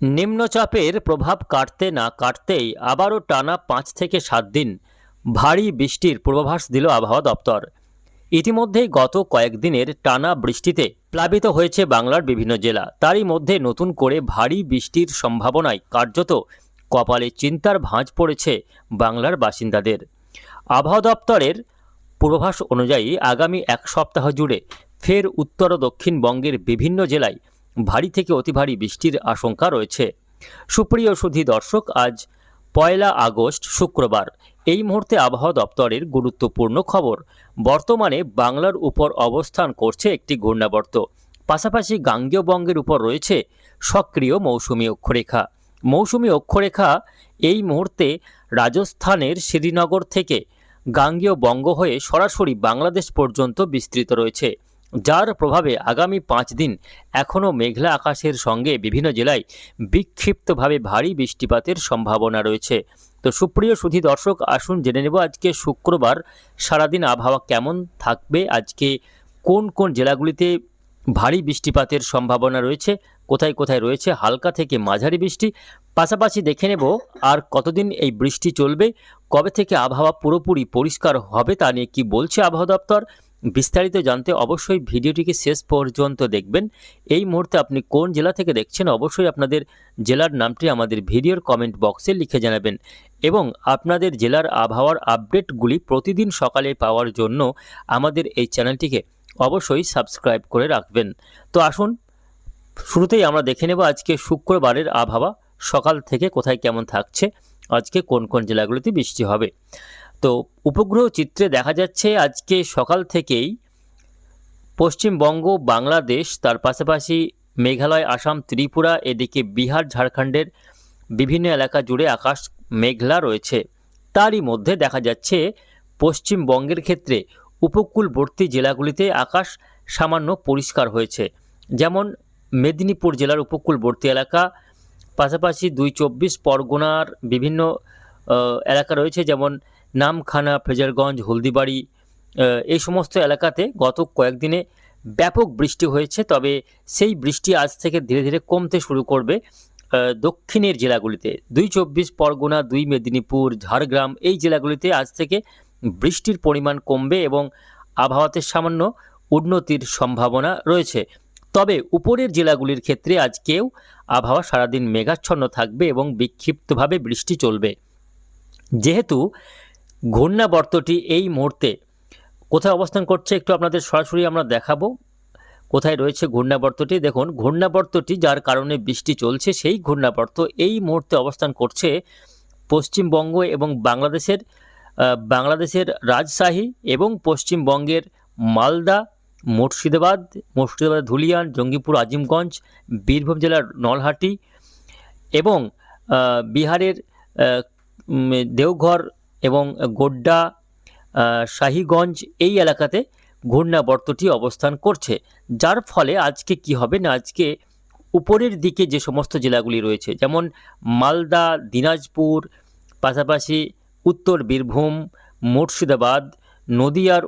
নিম্নচাপের প্রভাব কাটতে না কাটতেই আবারও টানা পাঁচ থেকে সাত দিন ভারী বৃষ্টির পূর্বাভাস দিল আবহাওয়া দপ্তর। ইতিমধ্যেই গত কয়েকদিনের টানা বৃষ্টিতে প্লাবিত হয়েছে বাংলার বিভিন্ন জেলা। তারই মধ্যে নতুন করে ভারী বৃষ্টির সম্ভাবনায় কার্যত কপালে চিন্তার ভাঁজ পড়েছে বাংলার বাসিন্দাদের। আবহাওয়া দপ্তরের পূর্বাভাস অনুযায়ী আগামী এক সপ্তাহ জুড়ে ফের উত্তর ও দক্ষিণবঙ্গের বিভিন্ন জেলায় ভারী থেকে অতি ভারী বৃষ্টির আশঙ্কা রয়েছে। সুপ্রিয় সুধী দর্শক, আজ পয়লা আগস্ট, শুক্রবার। এই মুহূর্তে আবহাওয়া দপ্তরের গুরুত্বপূর্ণ খবর। বর্তমানে বাংলার উপর অবস্থান করছে একটি ঘূর্ণাবর্ত। পাশাপাশি গাঙ্গেয় বঙ্গের উপর রয়েছে সক্রিয় মৌসুমি অক্ষরেখা। মৌসুমি অক্ষরেখা এই মুহূর্তে রাজস্থানের শ্রীনগর থেকে গাঙ্গেয় বঙ্গ হয়ে সরাসরি বাংলাদেশ পর্যন্ত বিস্তৃত রয়েছে। যার প্রভাবে আগামী পাঁচ দিন এখনও মেঘলা আকাশের সঙ্গে বিভিন্ন জেলায় বিক্ষিপ্তভাবে ভারী বৃষ্টিপাতের সম্ভাবনা রয়েছে। তো সুপ্রিয় সুধী দর্শক, আসুন জেনে নেব আজকে শুক্রবার সারাদিন আবহাওয়া কেমন থাকবে, আজকে কোন কোন জেলাগুলিতে ভারী বৃষ্টিপাতের সম্ভাবনা রয়েছে, কোথায় কোথায় রয়েছে, হালকা থেকে মাঝারি বৃষ্টি। পাশাপাশি দেখে নেব আর কতদিন এই বৃষ্টি চলবে, কবে থেকে আবহাওয়া পুরোপুরি পরিষ্কার হবে তা নিয়ে কি বলছে আবহাওয়া দপ্তর। বিস্তারিত জানতে অবশ্যই ভিডিওটিকে শেষ পর্যন্ত দেখবেন। এই মুহূর্তে আপনি কোন জেলা থেকে দেখছেন অবশ্যই আপনাদের জেলার নামটি আমাদের ভিডিওর কমেন্ট বক্সে লিখে জানাবেন এবং আপনাদের জেলার আবহাওয়ার আপডেটগুলি প্রতিদিন সকালে পাওয়ার জন্য আমাদের এই চ্যানেলটিকে অবশ্যই সাবস্ক্রাইব করে রাখবেন। তো আসুন, শুরুতেই আমরা দেখে নেব আজকে শুক্রবারের আবহাওয়া, সকাল থেকে কোথায় কেমন থাকছে, আজকে কোন কোন জেলাগুলিতে বৃষ্টি হবে। তো উপগ্রহ চিত্রে দেখা যাচ্ছে আজকে সকাল থেকেই পশ্চিমবঙ্গ, বাংলাদেশ, তার পাশাপাশি মেঘালয়, আসাম, ত্রিপুরা, এদিকে বিহার, ঝাড়খণ্ডের বিভিন্ন এলাকা জুড়ে আকাশ মেঘলা রয়েছে। তারই মধ্যে দেখা যাচ্ছে পশ্চিমবঙ্গের ক্ষেত্রে উপকূলবর্তী জেলাগুলিতে আকাশ সামান্য পরিষ্কার হয়েছে। যেমন মেদিনীপুর জেলার উপকূলবর্তী এলাকা, পাশাপাশি দুই চব্বিশ পরগনার বিভিন্ন এলাকা রয়েছে যেমন নামখানা ফ্রেজারগঞ্জ হলদিবাড়ি এই সমস্ত এলাকাতে গত কয়েকদিনে ব্যাপক বৃষ্টি হয়েছে। তবে সেই বৃষ্টি আজ থেকে ধীরে ধীরে কমতে শুরু করবে দক্ষিণের জেলাগুলিতে। দুই চব্বিশ, পরগনা, দুই মেদিনীপুর, ঝাড়গ্রাম এই জেলাগুলিতে আজ থেকে বৃষ্টির পরিমাণ কমবে এবং আবহাওয়াতে সামান্য উন্নতির সম্ভাবনা রয়েছে। তবে উপরের জেলাগুলির ক্ষেত্রে আজকেও আবহাওয়া সারাদিন মেঘাচ্ছন্ন থাকবে এবং বিক্ষিপ্তভাবে বৃষ্টি চলবে। যেহেতু ঘূর্ণাবর্তটি এই মুহূর্তে কোথায় অবস্থান করছে একটু আপনাদের সরাসরি আমরা দেখাবো। কোথায় রয়েছে ঘূর্ণাবর্তটি? দেখুন, ঘূর্ণাবর্তটি যার কারণে বৃষ্টি চলছে, সেই ঘূর্ণাবর্ত এই মুহূর্তে অবস্থান করছে পশ্চিমবঙ্গ এবং বাংলাদেশের বাংলাদেশের রাজশাহী এবং পশ্চিমবঙ্গের মালদা, মুর্শিদাবাদ মুর্শিদাবাদ, ধুলিয়ান, জঙ্গিপুর, আজিমগঞ্জ, বীরভূম জেলার নলহাটি এবং বিহারের দেওঘর এবং গোড্ডা শাহীগঞ্জ এই এলাকাতে ঘূর্ণাবর্তটি অবস্থান করছে, যার ফলে আজকে কি হবে না, আজকে উপরের দিকে যে সমস্ত জেলাগুলি রয়েছে, যেমন মালদা, দিনাজপুর, পাশাপাশি উত্তর বীরভূম, মুর্শিদাবাদ, নদিয়ার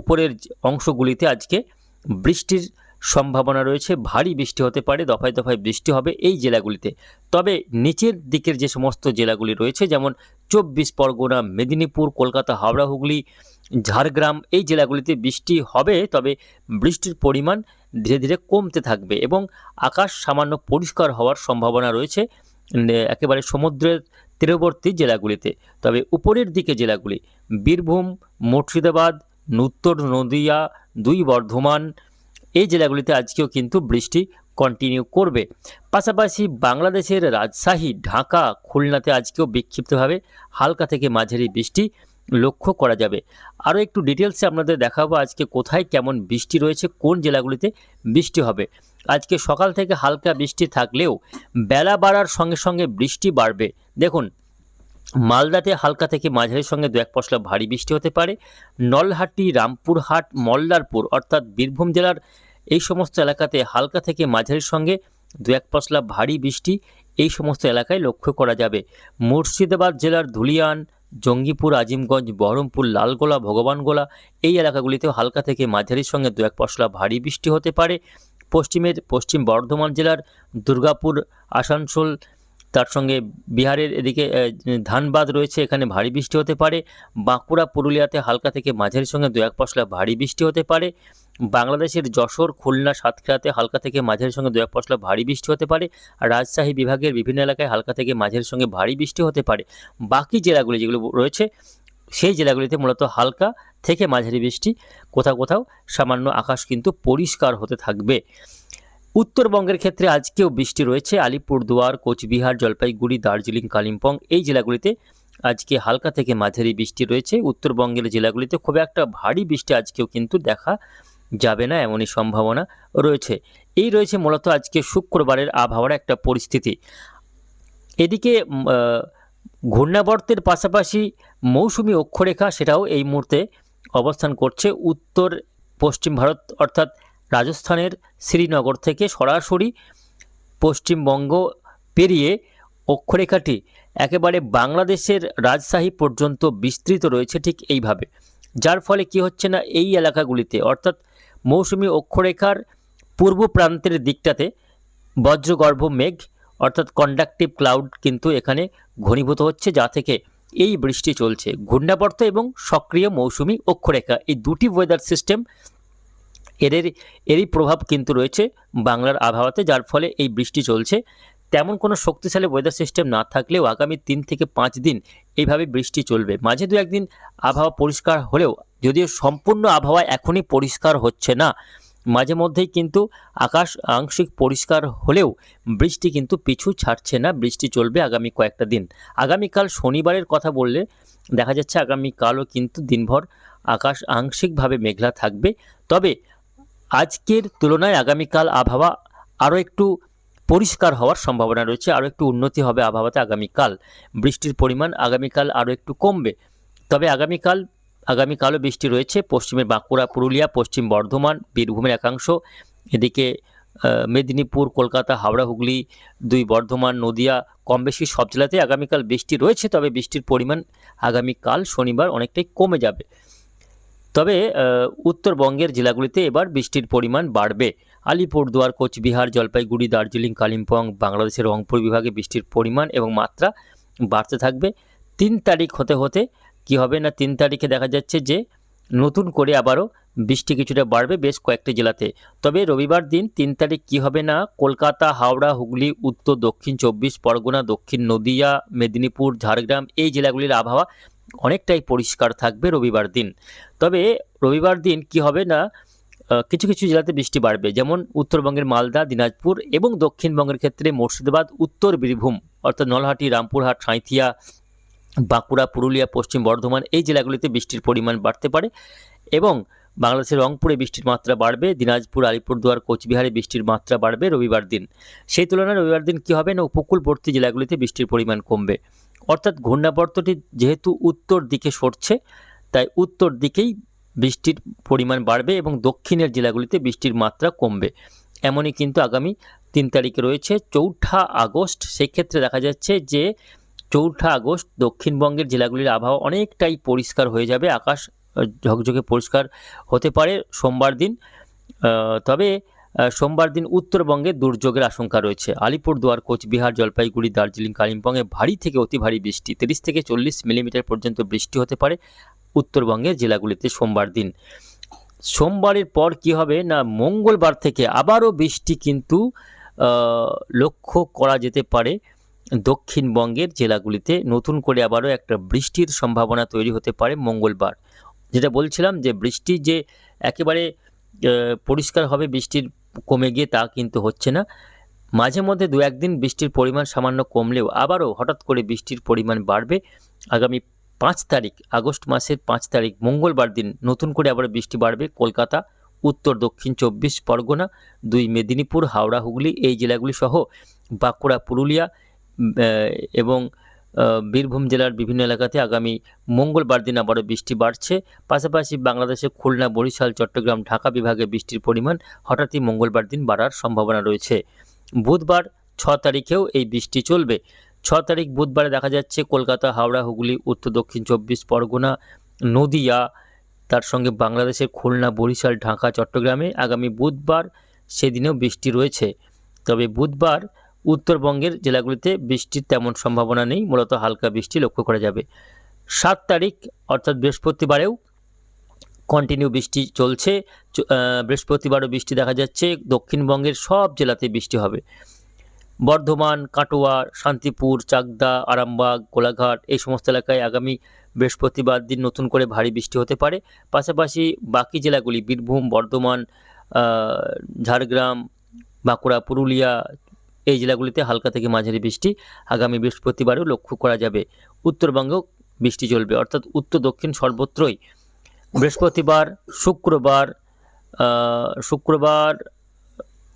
উপরের অংশগুলিতে আজকে বৃষ্টির সম্ভাবনা রয়েছে, ভারী বৃষ্টি হতে পারে, দফায় দফায় বৃষ্টি হবে এই জেলাগুলিতে। তবে নিচের দিকের যে সমস্ত জেলাগুলি রয়েছে, যেমন চব্বিশ পরগনা, মেদিনীপুর, কলকাতা, হাওড়া, হুগলি, ঝাড়গ্রাম, এই জেলাগুলিতে বৃষ্টি হবে, তবে বৃষ্টির পরিমাণ ধীরে ধীরে কমতে থাকবে এবং আকাশ সামান্য পরিষ্কার হওয়ার সম্ভাবনা রয়েছে একেবারে সমুদ্রের তীরবর্তী জেলাগুলিতে। তবে উপরের দিকে জেলাগুলি, বীরভূম, মুর্শিদাবাদ উত্তর নদিয়া, দুই বর্ধমান এই জেলাগুলিতে আজকেও কিন্তু বৃষ্টি কন্টিনিউ করবে। পাশাপাশি বাংলাদেশের রাজশাহী, ঢাকা, খুলনাতে আজকেও বিক্ষিপ্তভাবে হালকা থেকে মাঝারি বৃষ্টি লক্ষ্য করা যাবে। আরও একটু ডিটেলসে আপনাদের দেখাবো আজকে কোথায় কেমন বৃষ্টি রয়েছে, কোন জেলাগুলিতে বৃষ্টি হবে। আজকে সকাল থেকে হালকা বৃষ্টি থাকলেও বেলা বাড়ার সঙ্গে সঙ্গে বৃষ্টি বাড়বে। দেখুন, মালদাতে হালকা থেকে মাঝারির সঙ্গে দু এক পশলা ভারী বৃষ্টি হতে পারে। নলহাটি, রামপুরহাট মল্লারপুর অর্থাৎ বীরভূম জেলার এই সমস্ত এলাকাতে হালকা থেকে মাঝারির সঙ্গে দু এক পশলা ভারী বৃষ্টি এই সমস্ত এলাকায় লক্ষ্য করা যাবে। মুর্শিদাবাদ জেলার ধুলিয়ান, জঙ্গিপুর, আজিমগঞ্জ, বহরমপুর, লালগোলা, ভগবানগোলা এই এলাকাগুলিতেও হালকা থেকে মাঝারির সঙ্গে দু এক পশলা ভারী বৃষ্টি হতে পারে। পশ্চিমের পশ্চিম বর্ধমান জেলার দুর্গাপুর, আসানসোল, তার সঙ্গে বিহারের এদিকে ধানবাদ রয়েছে, এখানে ভারী বৃষ্টি হতে পারে। বাঁকুড়া, পুরুলিয়াতে হালকা থেকে মাঝারি সঙ্গে দু এক পশলা ভারী বৃষ্টি হতে পারে। বাংলাদেশের যশোর, খুলনা, সাতক্ষীরাতে হালকা থেকে মাঝারি সঙ্গে দু এক পশলা ভারী বৃষ্টি হতে পারে রাজশাহী বিভাগের বিভিন্ন এলাকায় হালকা থেকে মাঝারি সঙ্গে ভারী বৃষ্টি হতে পারে। বাকি জেলাগুলি যেগুলো রয়েছে, সেই জেলাগুলিতে মূলত হালকা থেকে মাঝারি বৃষ্টি, কোথাও কোথাও সামান্য আকাশ কিন্তু পরিষ্কার হতে থাকবে। উত্তরবঙ্গের ক্ষেত্রে আজকেও বৃষ্টি রয়েছে। আলিপুরদুয়ার কোচবিহার, জলপাইগুড়ি, দার্জিলিং, কালিম্পং এই জেলাগুলিতে আজকে হালকা থেকে মাঝারি বৃষ্টি রয়েছে। উত্তরবঙ্গের জেলাগুলিতে খুব একটা ভারী বৃষ্টি আজকেও কিন্তু দেখা যাবে না, এমনই সম্ভাবনা রয়েছে। এই রয়েছে মূলত আজকে শুক্রবারের আবহাওয়ার একটা পরিস্থিতি। এদিকে ঘূর্ণাবর্তের পাশাপাশি মৌসুমি অক্ষরেখা সেটাও এই মুহূর্তে অবস্থান করছে। উত্তর, পশ্চিম ভারত অর্থাৎ রাজস্থানের শ্রীনগর থেকে সরাসরি পশ্চিমবঙ্গ পেরিয়ে অক্ষরেখাটি একেবারে বাংলাদেশের রাজশাহী পর্যন্ত বিস্তৃত রয়েছে ঠিক এইভাবে। যার ফলে কি হচ্ছে না, এই এলাকাগুলিতে অর্থাৎ মৌসুমি অক্ষরেখার পূর্ব প্রান্তের দিকটাতে বজ্রগর্ভ মেঘ, অর্থাৎ কন্ডাক্টিভ ক্লাউড কিন্তু এখানে ঘনীভূত হচ্ছে, যা থেকে এই বৃষ্টি চলছে। ঘূর্ণাবর্ত এবং সক্রিয় মৌসুমি অক্ষরেখা, এই দুটি ওয়েদার সিস্টেম এদের, এরই প্রভাব কিন্তু রয়েছে বাংলার আবহাওয়াতে, যার ফলে এই বৃষ্টি চলছে। তেমন কোনো শক্তিশালী ওয়েদার সিস্টেম না থাকলেও আগামী তিন থেকে পাঁচ দিন এইভাবে বৃষ্টি চলবে। মাঝে দু একদিন আবহাওয়া পরিষ্কার হলেও যদিও সম্পূর্ণ আবহাওয়া এখনই পরিষ্কার হচ্ছে না, মাঝে মধ্যেই কিন্তু আকাশ আংশিক পরিষ্কার হলেও বৃষ্টি কিন্তু পিছু ছাড়ছে না, বৃষ্টি চলবে আগামী কয়েকটা দিন। আগামীকাল শনিবারের কথা বললে দেখা যাচ্ছে আগামীকালও কিন্তু দিনভর আকাশ আংশিকভাবে মেঘলা থাকবে। তবে আজকের তুলনায় আগামীকাল আবহাওয়া আরও একটু পরিষ্কার হওয়ার সম্ভাবনা রয়েছে, আরও একটু উন্নতি হবে আবহাওয়াতে আগামীকাল। বৃষ্টির পরিমাণ আগামীকাল আরও একটু কমবে। তবে আগামীকাল, আগামীকালও বৃষ্টি রয়েছে। পশ্চিমের বাঁকুড়া, পুরুলিয়া, পশ্চিম বর্ধমান, বীরভূমের একাংশ। এদিকে মেদিনীপুর, কলকাতা, হাওড়া, হুগলি, দুই বর্ধমান, নদিয়া কম বেশি সব জেলাতে আগামীকাল বৃষ্টি রয়েছে। তবে বৃষ্টির পরিমাণ আগামীকাল শনিবার অনেকটাই কমে যাবে। তবে উত্তরবঙ্গের জেলাগুলিতে এবার বৃষ্টির পরিমাণ বাড়বে। আলিপুরদুয়ার কোচবিহার, জলপাইগুড়ি, দার্জিলিং, কালিম্পং বাংলাদেশের রংপুর বিভাগে বৃষ্টির পরিমাণ এবং মাত্রা বাড়তে থাকবে। তিন তারিখ হতে হতে কি হবে না তিন তারিখে দেখা যাচ্ছে যে নতুন করে আবারও বৃষ্টি কিছুটা বাড়বে বেশ কয়েকটি জেলাতে। তবে রবিবার দিন তিন তারিখ কি হবে না কলকাতা, হাওড়া, হুগলি, উত্তর, দক্ষিণ চব্বিশ, পরগনা, দক্ষিণ নদিয়া, মেদিনীপুর, ঝাড়গ্রাম এই জেলাগুলির আবহাওয়া অনেকটাই পরিষ্কার থাকবে রবিবার দিন। তবে রবিবার দিন কি হবে না কিছু কিছু জেলাতে বৃষ্টি বাড়বে, যেমন উত্তরবঙ্গের মালদা, দিনাজপুর এবং দক্ষিণবঙ্গের ক্ষেত্রে মুর্শিদাবাদ, উত্তর বীরভূম, অর্থাৎ নলহাটি, রামপুরহাট, সাঁইথিয়া, বাঁকুড়া, পুরুলিয়া, পশ্চিম বর্ধমান এই জেলাগুলিতে বৃষ্টির পরিমাণ বাড়তে পারে এবং বাংলাদেশের রংপুরে বৃষ্টির মাত্রা বাড়বে, দিনাজপুর, আলিপুরদুয়ার, কোচবিহারে বৃষ্টির মাত্রা বাড়বে রবিবার দিন। সেই তুলনায় রবিবার দিন কী হবে না, উপকূলবর্তী জেলাগুলিতে বৃষ্টির পরিমাণ কমবে। অর্থাৎ ঘূর্ণাবর্তটি যেহেতু উত্তর দিকে সরছে, তাই উত্তর দিকেই বৃষ্টির পরিমাণ বাড়বে এবং দক্ষিণের জেলাগুলিতে বৃষ্টির মাত্রা কমবে। এমনই কিন্তু আগামী তিন তারিখে রয়েছে চৌঠা আগস্ট। সেক্ষেত্রে দেখা যাচ্ছে যে চৌঠা আগস্ট দক্ষিণবঙ্গের জেলাগুলির আবহাওয়া অনেকটাই পরিষ্কার হয়ে যাবে। আকাশ ঝকঝকে পরিষ্কার হতে পারে সোমবার দিন। তবে সোমবার দিন উত্তরবঙ্গে দুর্যোগের আশঙ্কা রয়েছে। আলিপুরদুয়ার, কোচবিহার, জলপাইগুড়ি, দার্জিলিং, কালিম্পংয়ে ভারী থেকে অতি ভারী বৃষ্টি। তিরিশ থেকে চল্লিশ মিলিমিটার পর্যন্ত বৃষ্টি হতে পারে। উত্তরবঙ্গের জেলাগুলিতে সোমবার দিন। সোমবারের পর কি হবে না, মঙ্গলবার থেকে আবারও বৃষ্টি কিন্তু লক্ষ্য করা যেতে পারে। দক্ষিণবঙ্গের জেলাগুলিতে নতুন করে আবারও একটা বৃষ্টির সম্ভাবনা তৈরি হতে পারে মঙ্গলবার। যেটা বলছিলাম যে বৃষ্টি যে একেবারে পরিষ্কার হবে বৃষ্টির কমে গিয়ে তা কিন্তু হচ্ছে না। মাঝে মধ্যে দু একদিন বৃষ্টির পরিমাণ সামান্য কমলেও আবারও হঠাৎ করে বৃষ্টির পরিমাণ বাড়বে। আগামী পাঁচ তারিখ, আগস্ট মাসের পাঁচ তারিখ, মঙ্গলবার দিন নতুন করে আবার বৃষ্টি বাড়বে কলকাতা, উত্তর, দক্ষিণ চব্বিশ পরগনা, দুই মেদিনীপুর, হাওড়া, হুগলি, এই জেলাগুলি সহ বাঁকুড়া, পুরুলিয়া এবং বীরভূম জেলার বিভিন্ন এলাকাতে আগামী মঙ্গলবার দিন আবারও বৃষ্টি বাড়ছে। পাশাপাশি বাংলাদেশে খুলনা, বরিশাল, চট্টগ্রাম, ঢাকা বিভাগে বৃষ্টির পরিমাণ হঠাৎই মঙ্গলবার দিন বাড়ার সম্ভাবনা রয়েছে। বুধবার ছ তারিখেও এই বৃষ্টি চলবে। ছ তারিখ বুধবারে দেখা যাচ্ছে কলকাতা, হাওড়া, হুগলি, উত্তর, দক্ষিণ চব্বিশ পরগনা, নদিয়া, তার সঙ্গে বাংলাদেশের খুলনা, বরিশাল, ঢাকা, চট্টগ্রামে আগামী বুধবার সেদিনেও বৃষ্টি রয়েছে। তবে বুধবার উত্তরবঙ্গের জেলাগুলিতে বৃষ্টির তেমন সম্ভাবনা নেই, মূলত হালকা বৃষ্টি লক্ষ্য করা যাবে। সাত তারিখ, অর্থাৎ বৃহস্পতিবারেও কন্টিনিউ বৃষ্টি চলছে বৃহস্পতিবারও বৃষ্টি দেখা যাচ্ছে, দক্ষিণবঙ্গের সব জেলাতে বৃষ্টি হবে। বর্ধমান, কাটোয়া, শান্তিপুর, চাকদা, আরামবাগ কোলাঘাট এই সমস্ত এলাকায় আগামী বৃহস্পতিবার দিন নতুন করে ভারী বৃষ্টি হতে পারে। পাশাপাশি বাকি জেলাগুলি বীরভূম, বর্ধমান ঝাড়গ্রাম, বাঁকুড়া, পুরুলিয়া এই জেলাগুলিতে হালকা থেকে মাঝারি বৃষ্টি আগামী বৃহস্পতিবারও লক্ষ্য করা যাবে। উত্তরবঙ্গেও বৃষ্টি চলবে, অর্থাৎ উত্তর দক্ষিণ সর্বত্রই বৃহস্পতিবার, শুক্রবার শুক্রবার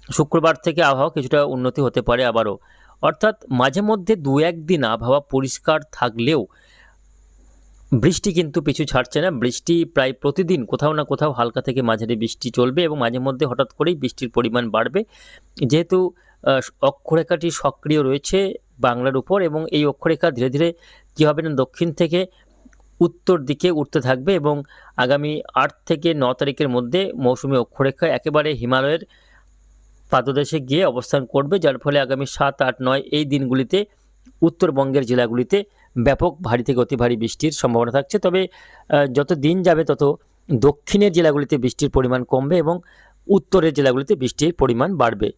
শুক্রবার থেকে আবহাওয়া কিছুটা উন্নতি হতে পারে আবারও। অর্থাৎ মাঝে মধ্যে দু একদিন আবহাওয়া পরিষ্কার থাকলেও বৃষ্টি কিন্তু পিছু ছাড়ছে না। বৃষ্টি প্রায় প্রতিদিন কোথাও না কোথাও হালকা থেকে মাঝারি বৃষ্টি চলবে এবং মাঝে মধ্যে হঠাৎ করেই বৃষ্টির পরিমাণ বাড়বে। যেহেতু অক্ষরেখাটি সক্রিয় রয়েছে বাংলার উপর এবং এই অক্ষরেখা ধীরে ধীরে কী হবে না, দক্ষিণ থেকে উত্তর দিকে উঠতে থাকবে এবং আগামী আট থেকে ন তারিখের মধ্যে মৌসুমি অক্ষরেখা একেবারে হিমালয়ের পাদদেশে গিয়ে অবস্থান করবে, যার ফলে আগামী সাত, আট, নয় এই দিনগুলিতে উত্তরবঙ্গের জেলাগুলিতে ব্যাপক ভারী থেকে অতি ভারী বৃষ্টির সম্ভাবনা থাকছে। তবে যত দিন যাবে তত দক্ষিণের জেলাগুলিতে বৃষ্টির পরিমাণ কমবে এবং উত্তরের জেলাগুলিতে বৃষ্টির পরিমাণ বাড়বে।